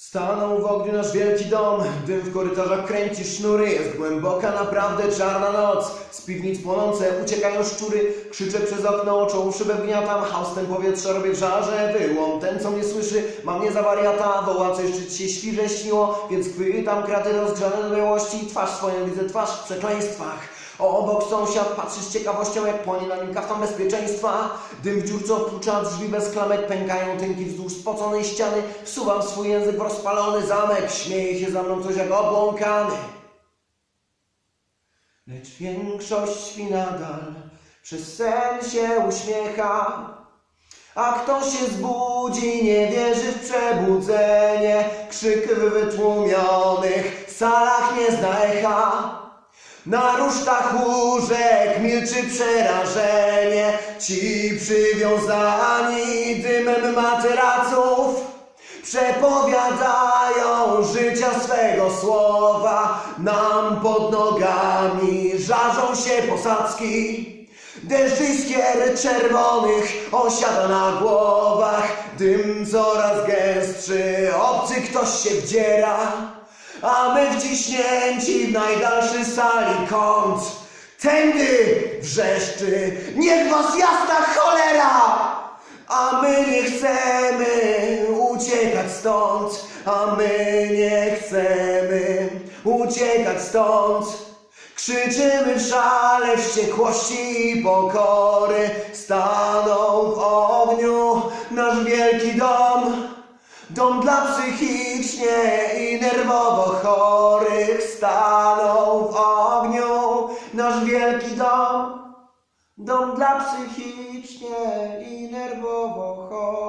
Stanął w ogniu nasz wielki dom, dym w korytarzach kręci sznury, jest głęboka, naprawdę czarna noc. Z piwnic płonące uciekają szczury, krzyczę przez okno, czołą szybę wgniatam, haustem powietrza robię w żarze, wyłom ten co mnie słyszy, ma mnie za wariata, woła coś, czy ci się świże śniło, więc chwytam kraty rozgrzane do białości, twarz swoją widzę, twarz w przekleństwach. Obok sąsiad patrzy z ciekawością, jak płonie na nim kaftan bezpieczeństwa. Dym w dziurce otłucza, drzwi bez klamek pękają tynki wzdłuż spoconej ściany. Wsuwam swój język w rozpalony zamek, śmieje się za mną coś jak obłąkany. Lecz większość śpi nadal, przez sen się uśmiecha. A kto się zbudzi, nie wierzy w przebudzenie. Krzyk wytłumionych salach nie zna echa. Na rusztach łóżek milczy przerażenie. Ci przywiązani dymem materaców przepowiadają życia swego słowa. Nam pod nogami żarzą się posadzki. Deszcz iskier czerwonych osiada na głowach. Dym coraz gęstszy, obcy ktoś się wdziera. A my wciśnięci w najdalszy sali kąt. Tędy wrzeszczy, niech was jasna cholera! A my nie chcemy uciekać stąd, a my nie chcemy uciekać stąd. Krzyczymy w szale wściekłości i pokory, stanął w ogniu nasz wielki dom. Dom dla psychicznie i nerwowo chorych stanął w ogniu nasz wielki dom. Dom dla psychicznie i nerwowo chorych.